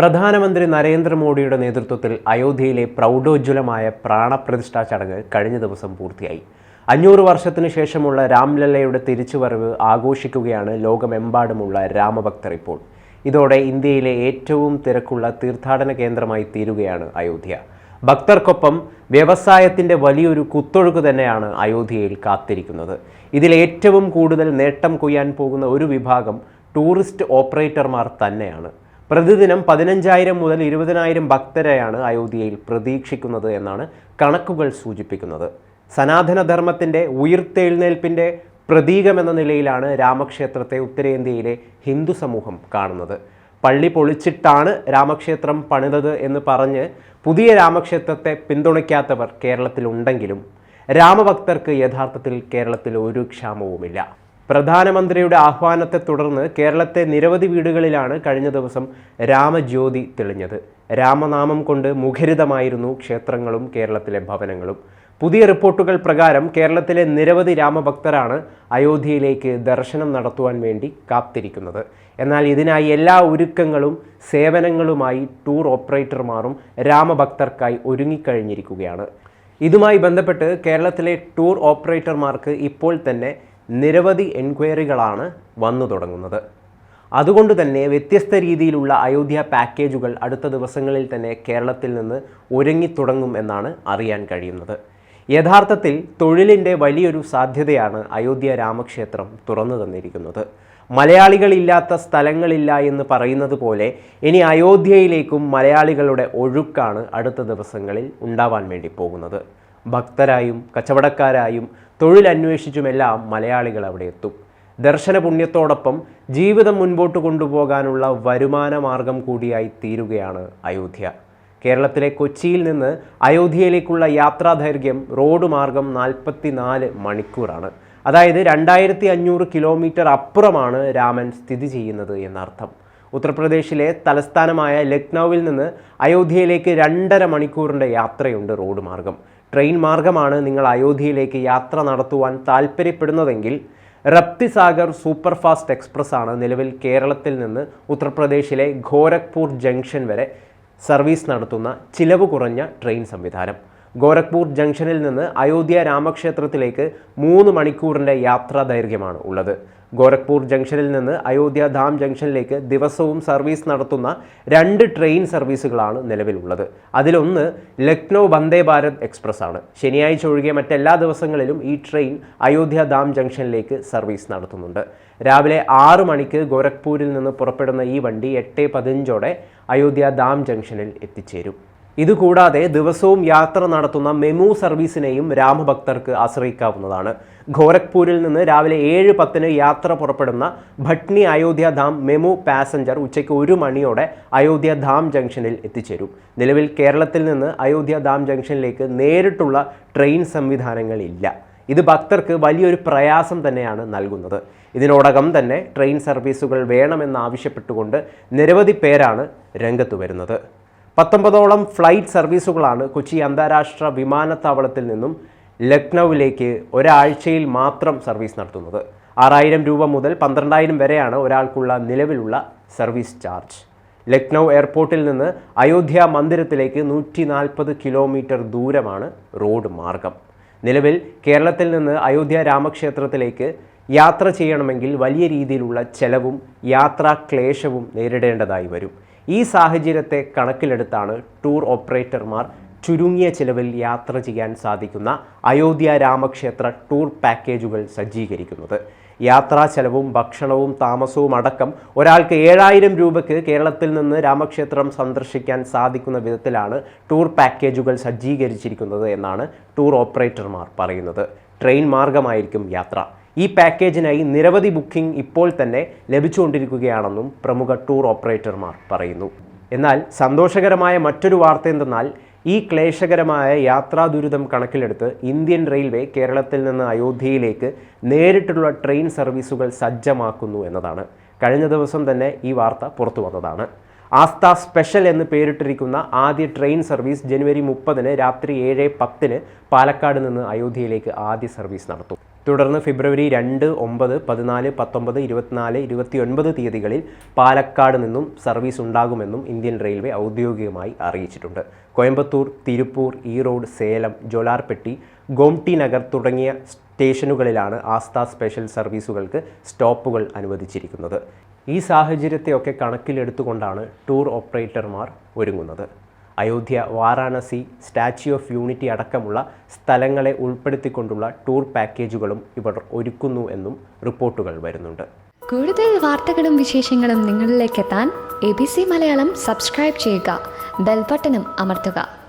പ്രധാനമന്ത്രി നരേന്ദ്രമോദിയുടെ നേതൃത്വത്തിൽ അയോധ്യയിലെ പ്രൗഢോജ്വലമായ പ്രാണപ്രതിഷ്ഠാ ചടങ്ങ് കഴിഞ്ഞ ദിവസം പൂർത്തിയായി. അഞ്ഞൂറ് വർഷത്തിനു ശേഷമുള്ള രാംലല്ലയുടെ തിരിച്ചുവരവ് ആഘോഷിക്കുകയാണ് ലോകമെമ്പാടുമുള്ള രാമഭക്തർ ഇപ്പോൾ. ഇതോടെ ഇന്ത്യയിലെ ഏറ്റവും തിരക്കുള്ള തീർത്ഥാടന കേന്ദ്രമായി തീരുകയാണ് അയോധ്യ. ഭക്തർക്കൊപ്പം വ്യവസായത്തിന്റെ വലിയൊരു കുത്തൊഴുക്ക് തന്നെയാണ് അയോധ്യയിൽ കാത്തിരിക്കുന്നത്. ഇതിൽ ഏറ്റവും കൂടുതൽ നേട്ടം കൊയ്യാൻ പോകുന്ന ഒരു വിഭാഗം ടൂറിസ്റ്റ് ഓപ്പറേറ്റർമാർ തന്നെയാണ്. പ്രതിദിനം പതിനഞ്ചായിരം മുതൽ ഇരുപതിനായിരം ഭക്തരെയാണ് അയോധ്യയിൽ പ്രതീക്ഷിക്കുന്നത് എന്നാണ് കണക്കുകൾ സൂചിപ്പിക്കുന്നത്. സനാതനധർമ്മത്തിന്റെ ഉയർത്തെഴുന്നേൽപ്പിന്റെ പ്രതീകമെന്ന നിലയിലാണ് രാമക്ഷേത്രത്തെ ഉത്തരേന്ത്യയിലെ ഹിന്ദു സമൂഹം കാണുന്നത്. പള്ളി പൊളിച്ചിട്ടാണ് രാമക്ഷേത്രം പണിതത് എന്ന് പറഞ്ഞ് പുതിയ രാമക്ഷേത്രത്തെ പിന്തുണയ്ക്കാത്തവർ കേരളത്തിലുണ്ടെങ്കിലും രാമഭക്തർക്ക് യഥാർത്ഥത്തിൽ കേരളത്തിൽ ഒരു ക്ഷാമവുമില്ല. പ്രധാനമന്ത്രിയുടെ ആഹ്വാനത്തെ തുടർന്ന് കേരളത്തെ നിരവധി വീടുകളിലാണ് കഴിഞ്ഞ ദിവസം രാമജ്യോതി തെളിഞ്ഞത്. രാമനാമം കൊണ്ട് മുഖരിതമായിരുന്നു ക്ഷേത്രങ്ങളും കേരളത്തിലെ ഭവനങ്ങളും. പുതിയ റിപ്പോർട്ടുകൾ പ്രകാരം കേരളത്തിലെ നിരവധി രാമഭക്തരാണ് അയോധ്യയിലേക്ക് ദർശനം നടത്തുവാൻ വേണ്ടി കാത്തിരിക്കുന്നത്. എന്നാൽ ഇതിനായി എല്ലാ ഒരുക്കങ്ങളും സേവനങ്ങളുമായി ടൂർ ഓപ്പറേറ്റർമാരും രാമഭക്തർക്കായി ഒരുങ്ങിക്കഴിഞ്ഞിരിക്കുകയാണ്. ഇതുമായി ബന്ധപ്പെട്ട് കേരളത്തിലെ ടൂർ ഓപ്പറേറ്റർമാർക്ക് ഇപ്പോൾ തന്നെ നിരവധി എൻക്വയറികളാണ് വന്നു തുടങ്ങുന്നത്. അതുകൊണ്ട് തന്നെ വ്യത്യസ്ത രീതിയിലുള്ള അയോധ്യ പാക്കേജുകൾ അടുത്ത ദിവസങ്ങളിൽ തന്നെ കേരളത്തിൽ നിന്ന് ഒരുങ്ങിത്തുടങ്ങും എന്നാണ് അറിയാൻ കഴിയുന്നത്. യഥാർത്ഥത്തിൽ തൊഴിലിന്റെ വലിയൊരു സാധ്യതയാണ് അയോധ്യ രാമക്ഷേത്രം തുറന്നു തന്നിരിക്കുന്നത്. മലയാളികളില്ലാത്ത സ്ഥലങ്ങളില്ല എന്ന് പറയുന്നത് പോലെ ഇനി അയോധ്യയിലേക്കും മലയാളികളുടെ ഒഴുക്കാണ് അടുത്ത ദിവസങ്ങളിൽ ഉണ്ടാവാൻ വേണ്ടി പോകുന്നത്. ഭക്തരായും കച്ചവടക്കാരായും തൊഴിലന്വേഷിച്ചുമെല്ലാം മലയാളികൾ അവിടെ എത്തും. ദർശന പുണ്യത്തോടൊപ്പം ജീവിതം മുൻപോട്ട് കൊണ്ടുപോകാനുള്ള വരുമാന മാർഗം കൂടിയായി തീരുകയാണ് അയോധ്യ. കേരളത്തിലെ കൊച്ചിയിൽ നിന്ന് അയോധ്യയിലേക്കുള്ള യാത്രാദൈർഘ്യം റോഡ് മാർഗം നാൽപ്പത്തി നാല് മണിക്കൂറാണ്. അതായത് രണ്ടായിരത്തി അഞ്ഞൂറ് കിലോമീറ്റർ അപ്പുറമാണ് രാമൻ സ്ഥിതി ചെയ്യുന്നത് എന്നർത്ഥം. ഉത്തർപ്രദേശിലെ തലസ്ഥാനമായ ലക്നൌവിൽ നിന്ന് അയോധ്യയിലേക്ക് രണ്ടര മണിക്കൂറിന്റെ യാത്രയുണ്ട് റോഡ് മാർഗം. ട്രെയിൻ മാർഗമാണ് നിങ്ങൾ അയോധ്യയിലേക്ക് യാത്ര നടത്തുവാൻ താല്പര്യപ്പെടുന്നതെങ്കിൽ റപ്തിസാഗർ സൂപ്പർഫാസ്റ്റ് എക്സ്പ്രസ് ആണ് നിലവിൽ കേരളത്തിൽ നിന്ന് ഉത്തർപ്രദേശിലെ ഗോരഖ്പൂർ ജംഗ്ഷൻ വരെ സർവീസ് നടത്തുന്ന ചിലവ് കുറഞ്ഞ ട്രെയിൻ സംവിധാനം. ഗോരഖ്പൂർ ജംഗ്ഷനിൽ നിന്ന് അയോധ്യ രാമക്ഷേത്രത്തിലേക്ക് മൂന്ന് മണിക്കൂറിന്റെ യാത്രാ ദൈർഘ്യമാണ് ഉള്ളത്. ഗോരഖ്പൂർ ജംഗ്ഷനിൽ നിന്ന് അയോധ്യ ധാം ജംഗ്ഷനിലേക്ക് ദിവസവും സർവീസ് നടത്തുന്ന രണ്ട് ട്രെയിൻ സർവീസുകളാണ് നിലവിലുള്ളത്. അതിലൊന്ന് ലക്നൗ വന്ദേ ഭാരത് എക്സ്പ്രസ് ആണ് ശനിയാഴ്ച ഒഴികെ മറ്റെല്ലാ ദിവസങ്ങളിലും ഈ ട്രെയിൻ അയോധ്യ ധാം ജംഗ്ഷനിലേക്ക് സർവീസ് നടത്തുന്നുണ്ട്. രാവിലെ ആറ് മണിക്ക് ഗോരഖ്പൂരിൽ നിന്ന് പുറപ്പെടുന്ന ഈ വണ്ടി എട്ട് പതിനഞ്ചോടെ അയോധ്യ ധാം ജംഗ്ഷനിൽ എത്തിച്ചേരും. ഇതുകൂടാതെ ദിവസവും യാത്ര നടത്തുന്ന മെമു സർവീസിനെയും രാമഭക്തർക്ക് ആശ്രയിക്കാവുന്നതാണ്. ഗോരഖ്പൂരിൽ നിന്ന് രാവിലെ ഏഴ് പത്തിന് യാത്ര പുറപ്പെടുന്ന ഭട്നി അയോധ്യ ധാം മെമു പാസഞ്ചർ ഉച്ചയ്ക്ക് ഒരു മണിയോടെ അയോധ്യ ധാം ജംഗ്ഷനിൽ എത്തിച്ചേരും. നിലവിൽ കേരളത്തിൽ നിന്ന് അയോധ്യ ധാം ജംഗ്ഷനിലേക്ക് നേരിട്ടുള്ള ട്രെയിൻ സംവിധാനങ്ങളില്ല. ഇത് ഭക്തർക്ക് വലിയൊരു പ്രയാസം തന്നെയാണ് നൽകുന്നത്. ഇതിനോടകം തന്നെ ട്രെയിൻ സർവീസുകൾ വേണമെന്നാവശ്യപ്പെട്ടുകൊണ്ട് നിരവധി പേരാണ് രംഗത്ത് വരുന്നത്. പത്തൊമ്പതോളം ഫ്ലൈറ്റ് സർവീസുകളാണ് കൊച്ചി അന്താരാഷ്ട്ര വിമാനത്താവളത്തിൽ നിന്നും ലക്നൌവിലേക്ക് ഒരാഴ്ചയിൽ മാത്രം സർവീസ് നടത്തുന്നത്. ആറായിരം രൂപ മുതൽ പന്ത്രണ്ടായിരം വരെയാണ് ഒരാൾക്കുള്ള നിലവിലുള്ള സർവീസ് ചാർജ്. ലക്നൗ എയർപോർട്ടിൽ നിന്ന് അയോധ്യ മന്ദിരത്തിലേക്ക് നൂറ്റി നാൽപ്പത് കിലോമീറ്റർ ദൂരമാണ് റോഡ് മാർഗം. നിലവിൽ കേരളത്തിൽ നിന്ന് അയോധ്യ രാമക്ഷേത്രത്തിലേക്ക് യാത്ര ചെയ്യണമെങ്കിൽ വലിയ രീതിയിലുള്ള ചെലവും യാത്രാ ക്ലേശവും നേരിടേണ്ടതായി വരും. ഈ സാഹചര്യത്തെ കണക്കിലെടുത്താണ് ടൂർ ഓപ്പറേറ്റർമാർ ചുരുങ്ങിയ ചിലവിൽ യാത്ര ചെയ്യാൻ സാധിക്കുന്ന അയോധ്യ രാമക്ഷേത്ര ടൂർ പാക്കേജുകൾ സജ്ജീകരിക്കുന്നത്. യാത്രാ ചെലവും ഭക്ഷണവും താമസവും അടക്കം ഒരാൾക്ക് ഏഴായിരം രൂപയ്ക്ക് കേരളത്തിൽ നിന്ന് രാമക്ഷേത്രം സന്ദർശിക്കാൻ സാധിക്കുന്ന വിധത്തിലാണ് ടൂർ പാക്കേജുകൾ സജ്ജീകരിച്ചിരിക്കുന്നത് എന്നാണ് ടൂർ ഓപ്പറേറ്റർമാർ പറയുന്നത്. ട്രെയിൻ മാർഗമായിരിക്കും യാത്ര. ഈ പാക്കേജിനായി നിരവധി ബുക്കിംഗ് ഇപ്പോൾ തന്നെ ലഭിച്ചുകൊണ്ടിരിക്കുകയാണെന്നും പ്രമുഖ ടൂർ ഓപ്പറേറ്റർമാർ പറയുന്നു. എന്നാൽ സന്തോഷകരമായ മറ്റൊരു വാർത്ത എന്തെന്നാൽ ഈ ക്ലേശകരമായ യാത്രാ ദുരിതം കണക്കിലെടുത്ത് ഇന്ത്യൻ റെയിൽവേ കേരളത്തിൽ നിന്ന് അയോധ്യയിലേക്ക് നേരിട്ടുള്ള ട്രെയിൻ സർവീസുകൾ സജ്ജമാക്കുന്നു എന്നതാണ്. കഴിഞ്ഞ ദിവസം തന്നെ ഈ വാർത്ത പുറത്തു വന്നതാണ്. ആസ്ഥ സ്പെഷ്യൽ എന്ന് പേരിട്ടിരിക്കുന്ന ആദ്യ ട്രെയിൻ സർവീസ് ജനുവരി മുപ്പതിന് രാത്രി ഏഴ് പത്തിന് പാലക്കാട് നിന്ന് അയോധ്യയിലേക്ക് ആദ്യ സർവീസ് നടത്തും. തുടർന്ന് ഫെബ്രുവരി രണ്ട് ഒമ്പത് പതിനാല് പത്തൊമ്പത് ഇരുപത്തിനാല് ഇരുപത്തിയൊൻപത് തീയതികളിൽ പാലക്കാട് നിന്നും സർവീസ് ഉണ്ടാകുമെന്നും ഇന്ത്യൻ റെയിൽവേ ഔദ്യോഗികമായി അറിയിച്ചിട്ടുണ്ട്. കോയമ്പത്തൂർ തിരുപ്പൂർ ഈറോഡ് സേലം ജോലാർപെട്ടി ഗോംടി നഗർ തുടങ്ങിയ സ്റ്റേഷനുകളിലാണ് ആസ്ഥ സ്പെഷ്യൽ സർവീസുകൾക്ക് സ്റ്റോപ്പുകൾ അനുവദിച്ചിരിക്കുന്നത്. ഈ സാഹചര്യത്തെയൊക്കെ കണക്കിലെടുത്തുകൊണ്ടാണ് ടൂർ ഓപ്പറേറ്റർമാർ ഒരുങ്ങുന്നത്. Ayodhya Varanasi Statue of Unity അടക്കമുള്ള സ്ഥലങ്ങളെ ഉൾപ്പെടുത്തിക്കൊണ്ടുള്ള ടൂർ പാക്കേജുകളും ഇവർ ഒരുക്കുന്നു എന്നും റിപ്പോർട്ടുകൾ വരുന്നുണ്ട്. കൂടുതൽ വാർത്തകളും വിശേഷങ്ങളും നിങ്ങളിലേക്ക് എത്താൻ A B C Malayalam subscribe ചെയ്യുക ബെൽബട്ടനും അമർത്തുക.